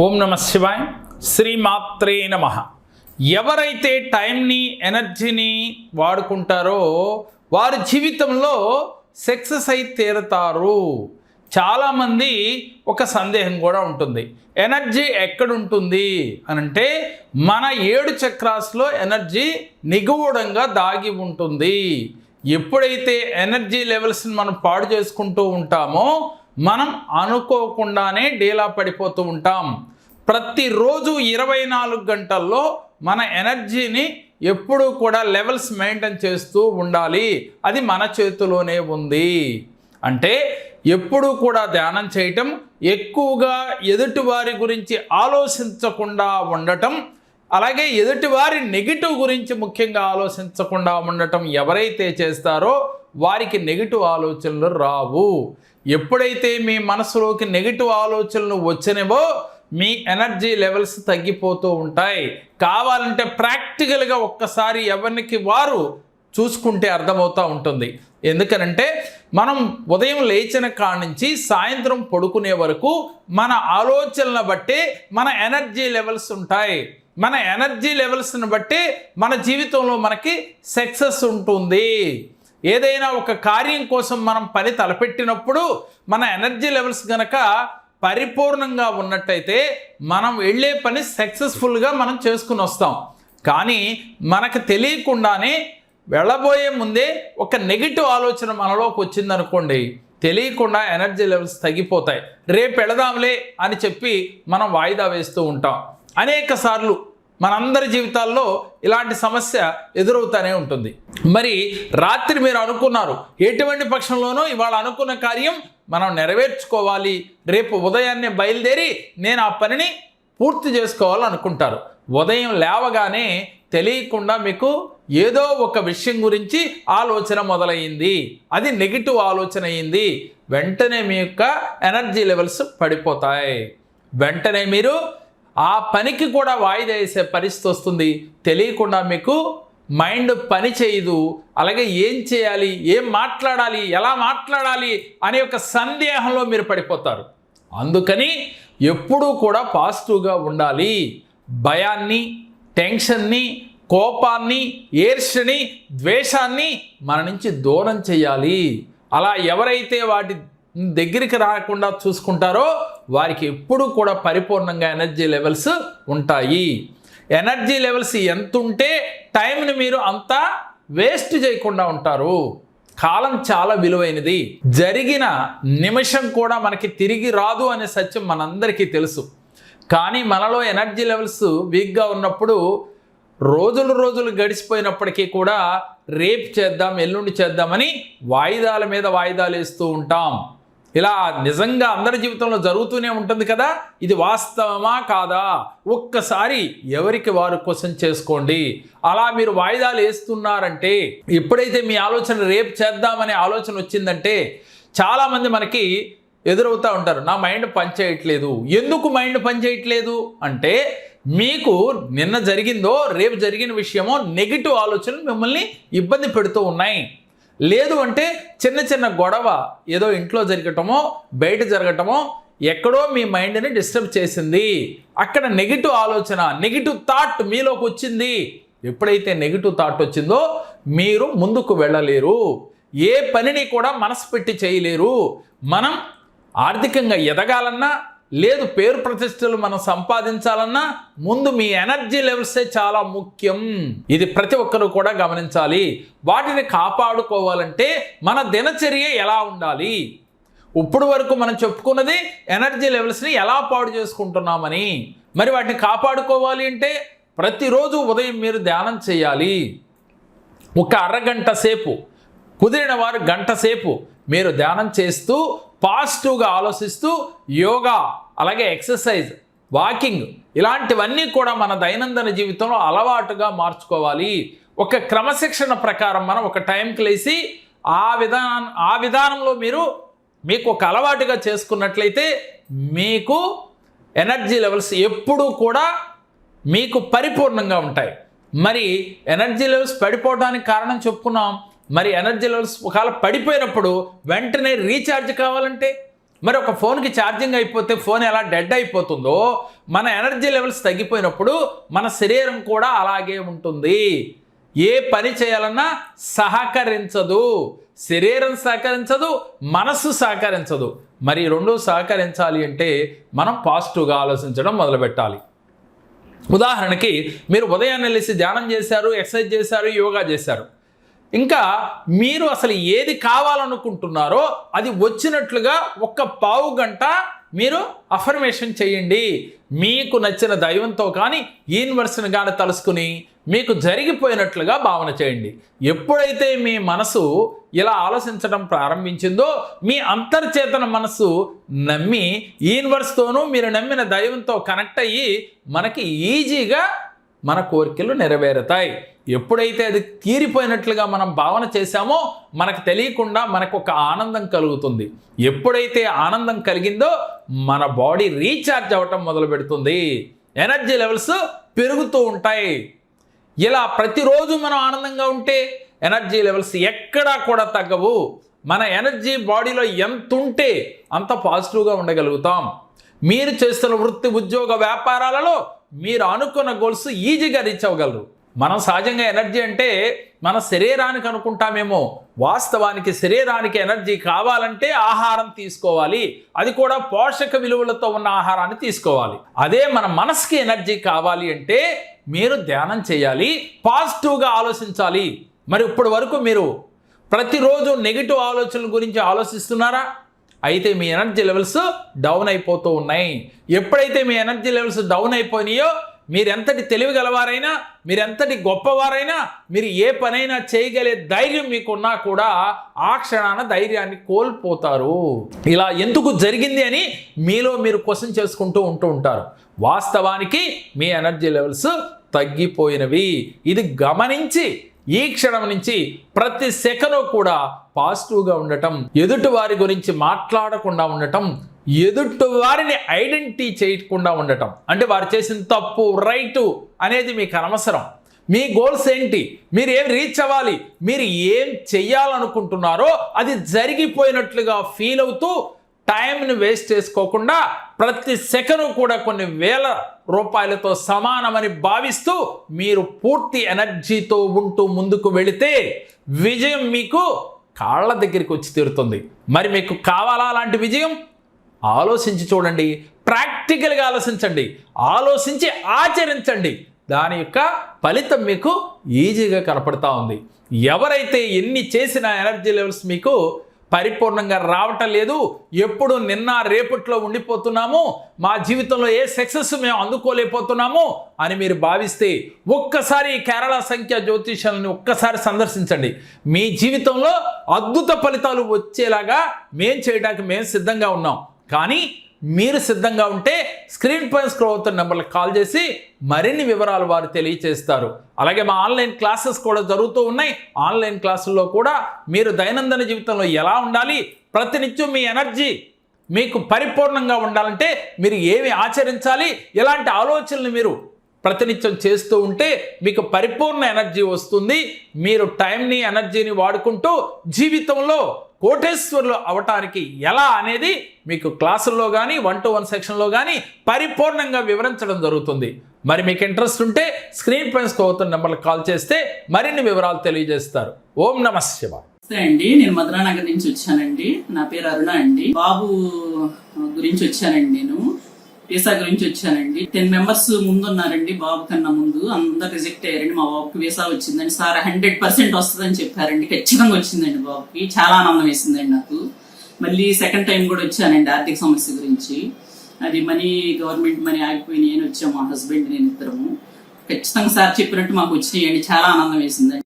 ఓం నమ శివాయ్. శ్రీమాత్రే నమ. ఎవరైతే టైంని ఎనర్జీని వాడుకుంటారో వారి జీవితంలో సక్సెస్ అయి తీరుతారు. చాలామంది ఒక సందేహం కూడా ఉంటుంది. ఎనర్జీ ఎక్కడుంటుంది అని అంటే మన ఏడు చక్రాస్లో ఎనర్జీ నిగూఢంగా దాగి ఉంటుంది. ఎప్పుడైతే ఎనర్జీ లెవెల్స్ని మనం పాడు చేసుకుంటూ ఉంటామో మనం అనుకోకుండానే డీలా పడిపోతూ ఉంటాం. ప్రతిరోజు ఇరవై నాలుగు గంటల్లో మన ఎనర్జీని ఎప్పుడూ కూడా లెవెల్స్ మెయింటైన్ చేస్తూ ఉండాలి. అది మన చేతిలోనే ఉంది. అంటే ఎప్పుడూ కూడా ధ్యానం చేయటం ఎక్కువగా ఎదుటివారి గురించి ఆలోచించకుండా ఉండటం అలాగే ఎదుటివారి నెగిటివ్ గురించి ముఖ్యంగా ఆలోచించకుండా ఉండటం ఎవరైతే చేస్తారో వారికి నెగిటివ్ ఆలోచనలు రావు. ఎప్పుడైతే మీ మనసులోకి నెగిటివ్ ఆలోచనలు వచ్చినవో మీ ఎనర్జీ లెవెల్స్ తగ్గిపోతూ ఉంటాయి. కావాలంటే ప్రాక్టికల్గా ఒక్కసారి ఎవరికి వారు చూసుకుంటే అర్థమవుతూ ఉంటుంది. ఎందుకనంటే మనం ఉదయం లేచిన కాడ నుంచి సాయంత్రం పడుకునే వరకు మన ఆలోచనలను బట్టి మన ఎనర్జీ లెవెల్స్ ఉంటాయి. మన ఎనర్జీ లెవెల్స్ని బట్టి మన జీవితంలో మనకి సక్సెస్ ఉంటుంది. ఏదైనా ఒక కార్యం కోసం మనం పని తలపెట్టినప్పుడు మన ఎనర్జీ లెవెల్స్ కనుక పరిపూర్ణంగా ఉన్నట్టయితే మనం వెళ్ళే పని సక్సెస్ఫుల్గా మనం చేసుకుని వస్తాం. కానీ మనకు తెలియకుండానే వెళ్ళబోయే ముందే ఒక నెగిటివ్ ఆలోచన మనలోకి వచ్చిందనుకోండి తెలియకుండా ఎనర్జీ లెవెల్స్ తగ్గిపోతాయి. రేపు వెళదాంలే అని చెప్పి మనం వాయిదా వేస్తూ ఉంటాం. అనేక సార్లు మనందరి జీవితాల్లో ఇలాంటి సమస్య ఎదురవుతూనే ఉంటుంది. మరి రాత్రి మీరు అనుకున్నారు ఎటువంటి పక్షంలోనూ ఇవాళ అనుకున్న కార్యం మనం నెరవేర్చుకోవాలి. రేపు ఉదయాన్నే బయలుదేరి నేను ఆ పనిని పూర్తి చేసుకోవాలనుకుంటారు. ఉదయం లేవగానే తెలియకుండా మీకు ఏదో ఒక విషయం గురించి ఆలోచన మొదలయ్యింది అది నెగిటివ్ ఆలోచన అయింది. వెంటనే మీ యొక్క ఎనర్జీ లెవెల్స్ పడిపోతాయి. వెంటనే మీరు ఆ పనికి కూడా వాయిదా వేసే పరిస్థితి వస్తుంది. తెలియకుండా మీకు మైండ్ పని చేయదు. అలాగే ఏం చేయాలి? ఏం మాట్లాడాలి? ఎలా మాట్లాడాలి? అనే ఒక సందేహంలో మీరు పడిపోతారు. అందుకని ఎప్పుడూ కూడా పాజిటివ్గా ఉండాలి. భయాన్ని టెన్షన్ని కోపాన్ని ఈర్ష్యని ద్వేషాన్ని మన నుంచి దూరం చేయాలి. అలా ఎవరైతే వాటి దగ్గరికి రాకుండా చూసుకుంటారో వారికి ఎప్పుడూ కూడా పరిపూర్ణంగా ఎనర్జీ లెవెల్స్ ఉంటాయి. ఎనర్జీ లెవెల్స్ ఎంత ఉంటే టైంని మీరు అంతా వేస్ట్ చేయకుండా ఉంటారు. కాలం చాలా విలువైనది. జరిగిన నిమిషం కూడా మనకి తిరిగి రాదు అనే సత్యం మనందరికీ తెలుసు. కానీ మనలో ఎనర్జీ లెవెల్స్ వీక్గా ఉన్నప్పుడు రోజులు రోజులు గడిచిపోయినప్పటికీ కూడా రేపు చేద్దాం ఎల్లుండి చేద్దామని వాయిదాల మీద వాయిదాలు వేస్తూ ఉంటాం. ఇలా నిజంగా అందరి జీవితంలో జరుగుతూనే ఉంటుంది కదా? ఇది వాస్తవమా కాదా? ఒక్కసారి ఎవరికి వారు క్వశ్చన్ చేసుకోండి. అలా మీరు వాయిదాలు వేస్తున్నారంటే ఎప్పుడైతే మీ ఆలోచన రేపు చేద్దామనే ఆలోచన వచ్చిందంటే చాలామంది మనకి ఎదురవుతూ ఉంటారు. నా మైండ్ పనిచేయట్లేదు. ఎందుకు మైండ్ పనిచేయట్లేదు? అంటే మీకు నిన్న జరిగిందో రేపు జరిగిన విషయమో నెగిటివ్ ఆలోచనలు మిమ్మల్ని ఇబ్బంది పెడుతూ ఉన్నాయి. లేదు అంటే చిన్న చిన్న గొడవ ఏదో ఇంట్లో జరగటమో బయట జరగటమో ఎక్కడో మీ మైండ్ని డిస్టర్బ్ చేసింది. అక్కడ నెగిటివ్ ఆలోచన నెగిటివ్ థాట్ మీలోకి వచ్చింది. ఎప్పుడైతే నెగిటివ్ థాట్ వచ్చిందో మీరు ముందుకు వెళ్ళలేరు. ఏ పనిని కూడా మనసు పెట్టి చేయలేరు. మనం ఆర్థికంగా ఎదగాలన్నా లేదు పేరు ప్రతిష్టలు మనం సంపాదించాలన్నా ముందు మీ ఎనర్జీ లెవెల్సే చాలా ముఖ్యం. ఇది ప్రతి ఒక్కరూ కూడా గమనించాలి. వాటిని కాపాడుకోవాలంటే మన దినచర్య ఎలా ఉండాలి? ఇప్పుడు వరకు మనం చెప్పుకున్నది ఎనర్జీ లెవెల్స్ని ఎలా పాడు చేసుకుంటున్నామని. మరి వాటిని కాపాడుకోవాలి అంటే ప్రతిరోజు ఉదయం మీరు ధ్యానం చేయాలి. ఒక అరగంట సేపు కుదిరిన వారు గంట సేపు మీరు ధ్యానం చేస్తూ పాజిటివ్గా ఆలోచిస్తూ యోగా అలాగే ఎక్సర్సైజ్ వాకింగ్ ఇలాంటివన్నీ కూడా మన దైనందిన జీవితంలో అలవాటుగా మార్చుకోవాలి. ఒక క్రమశిక్షణ ప్రకారం మనం ఒక టైంకి లేచి ఆ విధానం ఆ విధానంలో మీరు మీకు ఒక అలవాటుగా చేసుకున్నట్లయితే మీకు ఎనర్జీ లెవెల్స్ ఎప్పుడూ కూడా మీకు పరిపూర్ణంగా ఉంటాయి. మరి ఎనర్జీ లెవెల్స్ పడిపోవడానికి కారణం చెప్పుకున్నాం. మరి ఎనర్జీ లెవెల్స్ ఒకవేళ పడిపోయినప్పుడు వెంటనే రీఛార్జ్ కావాలంటే మరి ఒక ఫోన్కి ఛార్జింగ్ అయిపోతే ఫోన్ ఎలా డెడ్ అయిపోతుందో మన ఎనర్జీ లెవెల్స్ తగ్గిపోయినప్పుడు మన శరీరం కూడా అలాగే ఉంటుంది. ఏ పని చేయాలన్నా సహకరించదు. శరీరం సహకరించదు మనస్సు సహకరించదు. మరి రెండు సహకరించాలి అంటే మనం పాజిటివ్గా ఆలోచించడం మొదలుపెట్టాలి. ఉదాహరణకి మీరు ఉదయాన్నే లేచి ధ్యానం చేశారు ఎక్సర్సైజ్ చేశారు యోగా చేశారు. ఇంకా మీరు అసలు ఏది కావాలనుకుంటున్నారో అది వచ్చినట్లుగా ఒక్క పావు గంట మీరు అఫర్మేషన్ చేయండి. మీకు నచ్చిన దైవంతో కానీ యూనివర్స్ని కానీ తలుసుకుని మీకు జరిగిపోయినట్లుగా భావన చేయండి. ఎప్పుడైతే మీ మనసు ఇలా ఆలోచించడం ప్రారంభించిందో మీ అంతర్చేతన మనసు నమ్మి యూనివర్స్తోనూ మీరు నమ్మిన దైవంతో కనెక్ట్ అయ్యి మనకి ఈజీగా మన కోరికలు నెరవేరుతాయి. ఎప్పుడైతే అది తీరిపోయినట్లుగా మనం భావన చేశామో మనకు తెలియకుండా మనకు ఒక ఆనందం కలుగుతుంది. ఎప్పుడైతే ఆనందం కలిగిందో మన బాడీ రీఛార్జ్ అవ్వటం మొదలు పెడుతుంది. ఎనర్జీ లెవెల్స్ పెరుగుతూ ఉంటాయి. ఇలా ప్రతిరోజు మనం ఆనందంగా ఉంటే ఎనర్జీ లెవెల్స్ ఎక్కడా కూడా తగ్గవు. మన ఎనర్జీ బాడీలో ఎంత ఉంటే అంత పాజిటివ్గా ఉండగలుగుతాం. మీరు చేస్తున్న వృత్తి ఉద్యోగ వ్యాపారాలలో మీరు అనుకున్న గోల్స్ ఈజీగా రీచ్ అవ్వగలరు. మనం సహజంగా ఎనర్జీ అంటే మన శరీరానికి అనుకుంటామేమో. వాస్తవానికి శరీరానికి ఎనర్జీ కావాలంటే ఆహారం తీసుకోవాలి. అది కూడా పోషక విలువలతో ఉన్న ఆహారాన్ని తీసుకోవాలి. అదే మన మనసుకి ఎనర్జీ కావాలి అంటే మీరు ధ్యానం చేయాలి. పాజిటివ్గా ఆలోచించాలి. మరి ఇప్పటి వరకు మీరు ప్రతిరోజు నెగిటివ్ ఆలోచనల గురించి ఆలోచిస్తున్నారా? అయితే మీ ఎనర్జీ లెవెల్స్ డౌన్ అయిపోతూ ఉన్నాయి. ఎప్పుడైతే మీ ఎనర్జీ లెవెల్స్ డౌన్ అయిపోయినాయో మీరెంతటి తెలివి గలవారైనా మీరెంతటి గొప్పవారైనా మీరు ఏ పనైనా చేయగలే ధైర్యం మీకున్నా కూడా ఆ క్షణాన ధైర్యాన్ని కోల్పోతారు. ఇలా ఎందుకు జరిగింది అని మీలో మీరు క్వశ్చన్ చేసుకుంటూ ఉంటూ ఉంటారు. వాస్తవానికి మీ ఎనర్జీ లెవెల్స్ తగ్గిపోయినవి. ఇది గమనించి ఈ క్షణం నుంచి ప్రతి సెకను కూడా పాజిటివ్గా ఉండటం ఎదుటి వారి గురించి మాట్లాడకుండా ఉండటం ఎదుటి వారిని ఐడెంటిటీ చేయకుండా ఉండటం. అంటే వారు చేసిన తప్పు రైటు అనేది మీకు అనవసరం. మీ గోల్స్ ఏంటి? మీరు ఏం రీచ్ అవ్వాలి? మీరు ఏం చెయ్యాలనుకుంటున్నారో అది జరిగిపోయినట్లుగా ఫీల్ అవుతూ టైంని వేస్ట్ చేసుకోకుండా ప్రతి సెకను కూడా కొన్ని వేల రూపాయలతో సమానమని భావిస్తూ మీరు పూర్తి ఎనర్జీతో ఉంటూ ముందుకు వెళితే విజయం మీకు కాళ్ళ దగ్గరికి వచ్చి తీరుతుంది. మరి మీకు కావాలా అలాంటి విజయం? ఆలోచించి చూడండి. ప్రాక్టికల్గా ఆలోచించండి. ఆలోచించి ఆచరించండి. దాని యొక్క ఫలితం మీకు ఈజీగా కనపడతా ఉంది. ఎవరైతే ఎన్ని చేసిన ఎనర్జీ లెవెల్స్ మీకు పరిపూర్ణంగా రావటం లేదు. ఎప్పుడు నిన్న రేపట్లో ఉండిపోతున్నాము. మా జీవితంలో ఏ సక్సెస్ మేము అందుకోలేకపోతున్నాము అని మీరు భావిస్తే ఒక్కసారి కేరళ సంఖ్య జ్యోతిషాలని ఒక్కసారి సందర్శించండి. మీ జీవితంలో అద్భుత ఫలితాలు వచ్చేలాగా మేం చేయడానికి మేము సిద్ధంగా ఉన్నాం. కానీ మీరు సిద్ధంగా ఉంటే స్క్రీన్ పైన స్క్రోల్ అవుతున్న నెంబర్లకు కాల్ చేసి మరిన్ని వివరాలు వారు తెలియచేస్తారు. అలాగే మా ఆన్లైన్ క్లాసెస్ కూడా జరుగుతూ ఉన్నాయి. ఆన్లైన్ క్లాసుల్లో కూడా మీరు దైనందిన జీవితంలో ఎలా ఉండాలి ప్రతినిత్యం మీ ఎనర్జీ మీకు పరిపూర్ణంగా ఉండాలంటే మీరు ఏమి ఆచరించాలి ఎలాంటి ఆలోచనలు మీరు ప్రతినిత్యం చేస్తూ ఉంటే మీకు పరిపూర్ణ ఎనర్జీ వస్తుంది. మీరు టైంని ఎనర్జీని వాడుకుంటూ జీవితంలో కోటేశ్వరులు అవటానికి ఎలా అనేది మీకు క్లాసుల్లో కానీ వన్ టు వన్ సెక్షన్లో కానీ పరిపూర్ణంగా వివరించడం జరుగుతుంది. మరి మీకు ఇంట్రెస్ట్ ఉంటే స్క్రీన్ పైన అవుతున్న నెంబర్కి కాల్ చేస్తే మరిన్ని వివరాలు తెలియజేస్తారు. ఓం నమ శివ అండి నేను మధురానగర్ నుంచి వచ్చానండి. నా పేరు అరుణ అండి. బాబు గురించి వచ్చానండి నేను. వీసా గురించి వచ్చానండి. టెన్ మెంబర్స్ ముందు ఉన్నారండి బాబు కన్నా ముందు. అందరు రిజెక్ట్ అయ్యారండి. మా బాబుకి వీసా వచ్చిందండి. సార్ హండ్రెడ్ పర్సెంట్ వస్తుందని చెప్పారండి. ఖచ్చితంగా వచ్చిందండి బాబుకి. చాలా ఆనందం వేసిందండి నాకు. మళ్ళీ సెకండ్ టైం కూడా వచ్చానండి ఆర్థిక సమస్య గురించి. అది మనీ గవర్నమెంట్ మనీ ఆగిపోయినాయి అని వచ్చాము. మా హస్బెండ్ నేను ఇద్దరము. ఖచ్చితంగా సార్ చెప్పినట్టు మాకు వచ్చినాయండి. చాలా ఆనందం వేసిందండి.